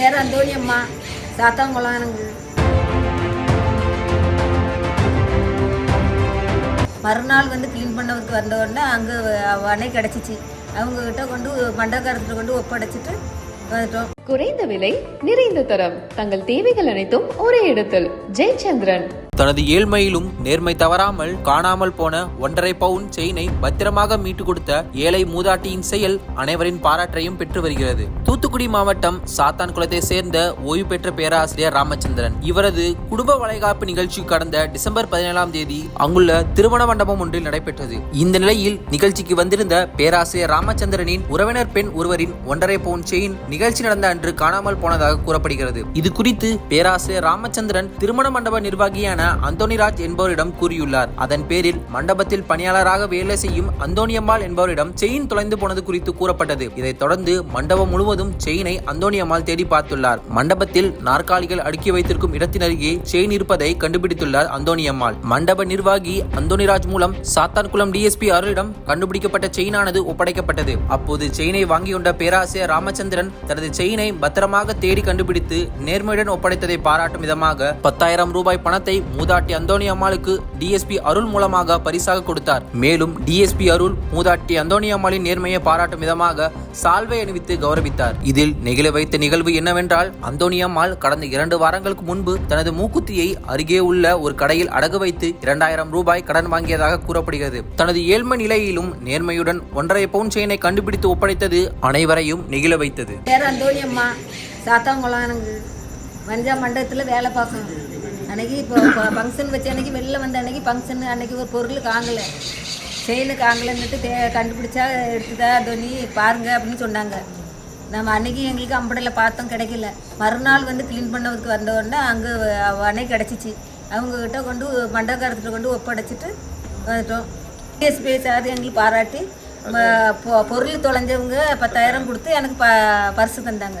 பேர் அந்தோணி அம்மா சாத்தாங்குளம் எனக்கு மறுநாள் வந்து க்ளீன் பண்ணவருக்கு வந்த உடனே அங்கே அணை கிடச்சிச்சு. அவங்கக்கிட்ட கொண்டு மண்டக்காரத்தில் கொண்டு ஒப்படைச்சிட்டு வந்துட்டோம். குறைந்த விலை நிறைந்த தரம். தங்கள் தேவைகள் அனைத்தும் ஒரே இடத்தில். ஜெயச்சந்திரன். தனது ஏழ்மையிலும் நேர்மை தவறாமல் காணாமல் போன ஒன்றரை பவுன் செயினை பத்திரமாக மீட்டு கொடுத்த ஏழை மூதாட்டியின் செயல் அனைவரின் பாராட்டையும் பெற்று வருகிறது. தூத்துக்குடி மாவட்டம் சாத்தான் குளத்தை சேர்ந்த ஓய்வு பெற்ற பேராசிரியர் ராமச்சந்திரன். இவரது குடும்ப வளைகாப்பு நிகழ்ச்சி கடந்த டிசம்பர் பதினேழாம் தேதி அங்குள்ள திருமண மண்டபம் ஒன்றில் நடைபெற்றது. இந்த நிலையில் நிகழ்ச்சிக்கு வந்திருந்த பேராசிரியர் ராமச்சந்திரனின் உறவினர் பெண் ஒருவரின் ஒன்றரை பவுன் செயின் நிகழ்ச்சி நடந்த அன்று காணாமல் போனதாக கூறப்படுகிறது. இது குறித்து பேராசிரியர் ராமச்சந்திரன் திருமண மண்டப நிர்வாகியான அந்தோனிராஜ் என்பவரிடம் கூறியுள்ளார். அதன் பேரில் மண்டபத்தில் பணியாளராக வேலை செய்யும் அந்தோணியம்மாள் என்பவரிடம் செயின் தொலைந்து போனது குறித்து கூறப்பட்டது. இதைத் தொடர்ந்து மண்டபம் முழுவதும் செயினை அந்தோனியம்மாள் தேடி பார்த்துள்ளார். மண்டபத்தில் நாற்காலிகள் அடுக்கி வைத்திருக்கும் இடத்தின் அருகே செயின் இருப்பதை கண்டுபிடித்துள்ளார் அந்தோணியம்மாள் மண்டப நிர்வாகி அந்தோனிராஜ் மூலம் சாத்தான்குளம் டிஎஸ்பி அருளிடம் கண்டுபிடிக்கப்பட்ட செயினானது ஒப்படைக்கப்பட்டது. அப்போது செயினை வாங்கியுண்ட பேராசிரியர் ராமச்சந்திரன் தனது செயினை பத்திரமாக தேடி கண்டுபிடித்து நேர்மையுடன் ஒப்படைத்ததை பாராட்டும் விதமாக பத்தாயிரம் ரூபாய் பணத்தை மூதாட்டி அந்தோணி அம்மாளுக்கு டிஎஸ்பி அருள் மூலமாக பரிசாக கொடுத்தார். மேலும் டிஎஸ்பி அருள் மூதாட்டி அந்தோணி அம்மாளின் நேர்மையை பாராட்டும் விதமாக சால்வை அணிவித்து கௌரவித்தார். இதில் நெகிழ வைத்த நிகழ்வு என்னவென்றால் அந்தோணி அம்மாள் கடந்த இரண்டு வாரங்களுக்கு முன்பு தனது மூக்குத்தியை அருகே உள்ள ஒரு கடையில் அடகு வைத்து இரண்டாயிரம் ரூபாய் கடன் வாங்கியதாக கூறப்படுகிறது. தனது ஏழ்மை நிலையிலும் நேர்மையுடன் ஒன்றரை பவுன் செயினை கண்டுபிடித்து ஒப்படைத்தது அனைவரையும் நெகிழ வைத்தது. அந்தோணி அம்மா. சாத்தாங்குளம் எனக்கு வஞ்சா மண்டபத்தில் வேலை பார்க்கணும். அன்னைக்கு இப்போ ஃபங்க்ஷன் வச்ச அன்னைக்கு வெளில வந்த அன்னைக்கு ஃபங்க்ஷன் அன்னைக்கு ஒரு பொருள் காங்கலை. செயின் காங்கலைன்னுட்டு தே கண்டுபிடிச்சா எடுத்துதா துணி பாருங்க அப்படின்னு சொன்னாங்க. நம்ம அன்னைக்கு எங்களுக்கு அம்படையில் பார்த்தோம் கிடைக்கல. மறுநாள் வந்து க்ளீன் பண்ணவருக்கு வந்த உடனே அங்கே அணை கிடச்சிச்சு. அவங்கக்கிட்ட கொண்டு மண்டபக்காரத்தில் கொண்டு ஒப்படைச்சிட்டு வந்துட்டோம். டிஎஸ்பி சார் எங்களுக்கு பாராட்டி பொ- பொருள் தொலைஞ்சவங்க பத்தாயிரம் கொடுத்து எனக்கு ப பரிசு தந்தாங்க.